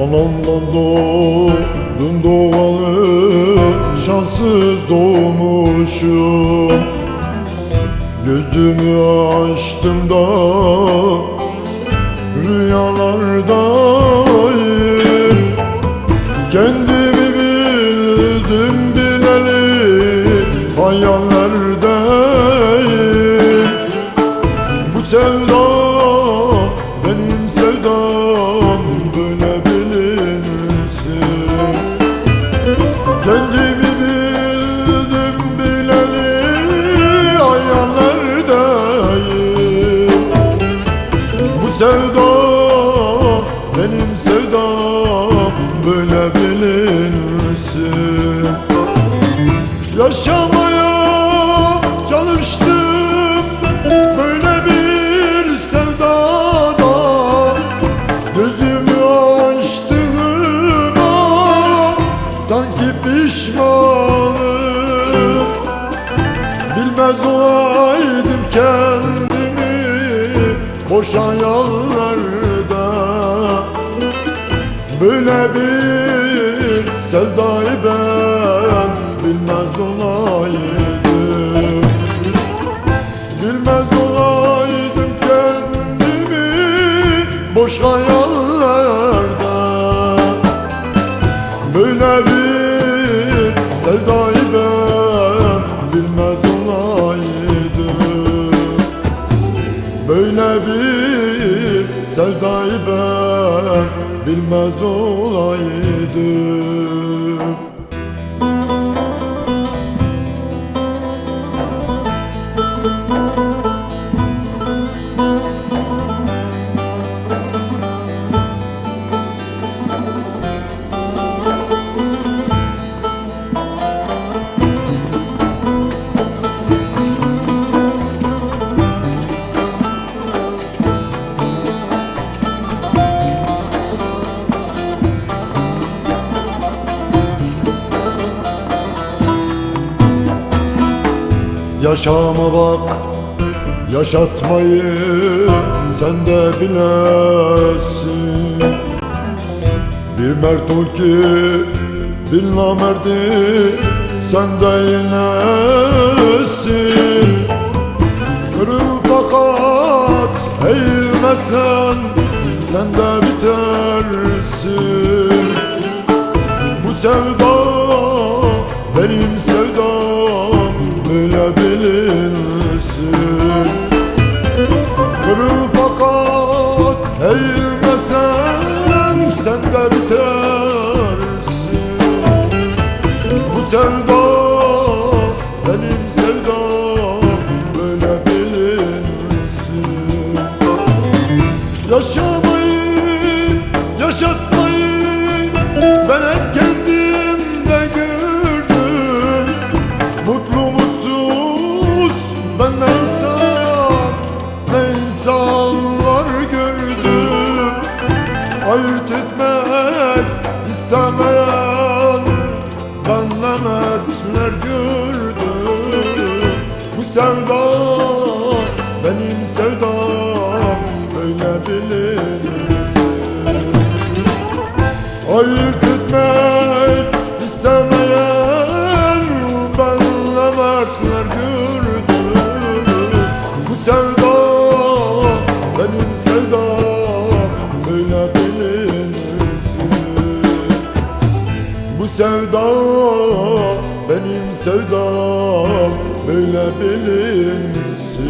Anamdan doğdum doğalı Şanssız doğmuşum. Gözümü açtım da Rüyalardayım. Kendimi bildim bileli Hayallerdeyim Bu sevda benim sevdam benim sevdam böyle bilinsin Yaşamaya çalıştım böyle bir sevdada. Gözümü açtığıma sanki pişmanım. Bilmez olaydım kendimi boş hayallerde Böyle bir sevdayı ben bilmez olaydım. Bilmez olaydım kendimi boş hayallerde. Böyle bir sevdayı ben bilmez olaydım. Böyle bir sevdayı ben bilmez olaydım Yaşama bak Yaşatmayı sen de bilesin. Bir mert ol ki bir namerdi sen de inesin. Kırıl fakat eğilmesen sen de bitersin. Bu sevda sevda benim sevdam böyle bilinsin Yaşamayı, yaşatmayı ben hep kendimde gördüm. Mutlu mutsuz ben ne insan, ne insanlar gördüm. Ayırt etmek istemeyen Bu sevda benim sevdam böyle bilinirsin Ayırt etmek istemeyen benle mertler gördüm Bu sevda benim sevdam böyle bilinsin